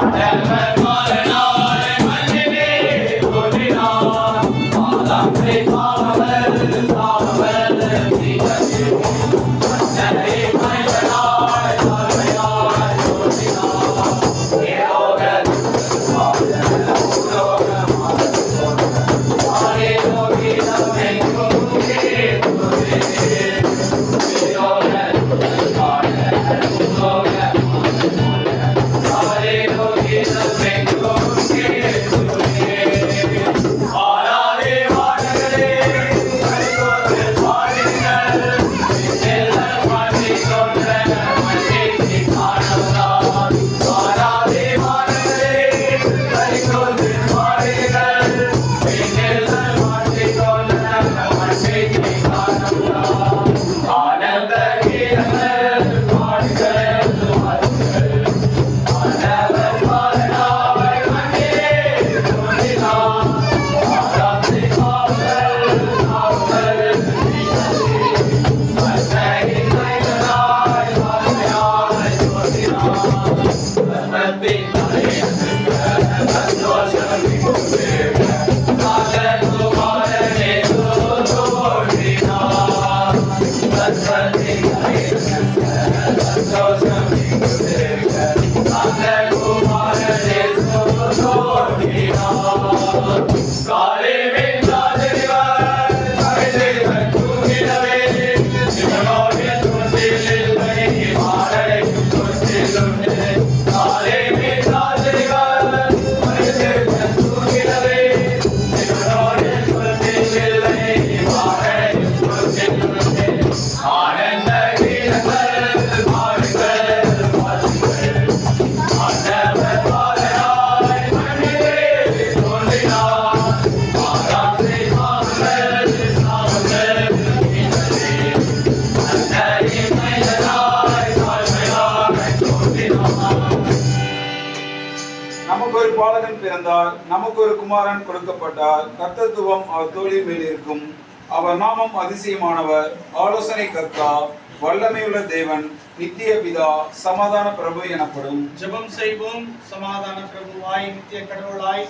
நமக்கு Oh. பிறந்தார் நமக்கு ஒரு குமாரன் கொடுக்கப்பட்டார் கர்த்தத்துவம் அவர் தோழி மேல் இருக்கும். அவர் நாமம் அதிசயமானவர். ஆலோசனை கர்த்தா வல்லமையுள்ள தேவன் நித்திய பிதா சமாதான பிரபு எனப்படும். ஜெபம் செய்வோம். சமாதான பிரபுவாய் நித்திய கடவுளாய்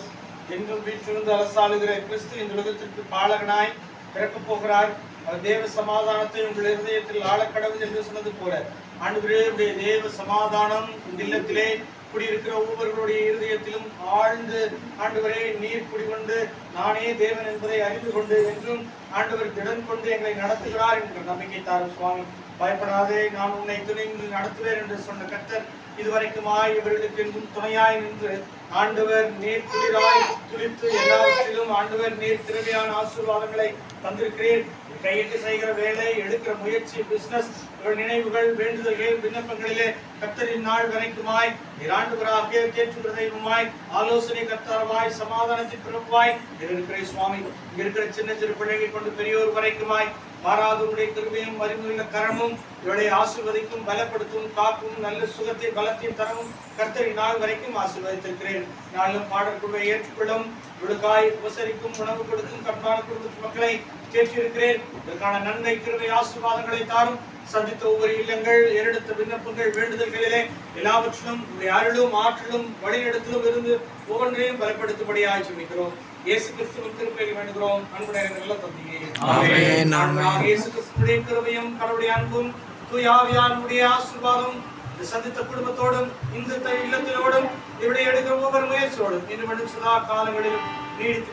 எங்கும் வீட்டிலிருந்து அரசாளுகிற கிறிஸ்து இந்த உலகத்திற்கு பாலகனாய் பிறக்கப் போகிறார். அவர் தேவ சமாதானத்தை உங்கள் இருதயத்தில் ஆழக்கடவுள் என்று சொன்னது போல. ஆண்டு தேவ சமாதானம் இந்த இல்லத்திலே குடியிருக்கிற ஒவ்வொருவருடைய இருதயத்திலும் ஆழ்ந்து ஆண்டவரே நீர் குடிகொண்டு நானே தேவன் என்பதை அறிந்து கொண்டு என்றும் ஆண்டவர் திடன் கொண்டு எங்களை நடத்துகிறார் என்ற நம்பிக்கை தாரும் சுவாமி. பயப்படாதே நான் உன்னை துணைந்து நடத்துவேன் என்று சொன்ன கத்தர் இதுவரைக்குமாய் இவர்களுக்கு என்றும் துணையாய் நின்று ஆண்டவர் நீர் குளிராய் துளித்து எல்லாவற்றிலும் ஆண்டவர் நீர் திறமையான ஆசீர்வாதங்களை தந்திருக்கிறேன் கையிட்டு செய்கிற வேலை எடுக்கிற முயற்சி பிசினஸ் நினைவுகள் வேண்டுதல்கள் விண்ணப்பங்களிலே கர்த்தரின் நாள் வரைக்குமாய். இராண்டுவராக தேற்றுகிற தெய்வமாய் ஆலோசனை கர்த்தரமாய் சமாதானத்தின் பிறப்பாய் இருக்கிற சுவாமி இருக்கிற சின்ன சிறு பிள்ளைகள் கொண்டு பெரியோர் வரைக்குமாய். மாறாதவருடைய கிருமையும் வறுமையுள்ள கரமும் இவளை ஆசீர்வதிக்கும் பலப்படுத்தும் காக்கும் நல்ல சுகத்தை பலத்தையும் தரவும் கர்த்தரின் நாள் வரைக்கும் ஆசீர்வதித்திருக்கிறேன். நாளும் பாடற்குழுவை ஏற்றுக்கொள்ளும் விழுக்காய் உபசரிக்கும் உணவு கொடுக்கும் கண்பான குடும்பத்து மக்களை கேட்டிருக்கிறேன் இதற்கான நன்மை கிருபை ஆசீர்வாதங்களை தாரும். சந்தித்த ஒவ்வொரு இல்லங்கள் ஏறெடுத்த விண்ணப்பங்கள் வேண்டுதல்களிலே எல்லாவற்றிலும் உங்களுடைய அருளும் ஆற்றலும் வழிநடத்திலும் இருந்து ஒவ்வொன்றையும் பலப்படுத்தும்படியாய் ஜெபிக்கிறோம். இயேசு கிறிஸ்துவின் திருப்பெயரில் வேண்டுகிறோம். அன்புடைய நல்ல தந்தையே. இயேசு கிறிஸ்துவின் கிருபையும் கடவுளுடைய அன்பும் தூயாவியானுடைய ஆசீர்வாதம் சந்தித்த குடும்பத்தோடும் இந்த இல்லத்திலோடும் இவருடைய எடுக்கிற ஒவ்வொரு முயற்சியோடும் இன்று மட்டும் சதா காலங்களிலும் நீடித்து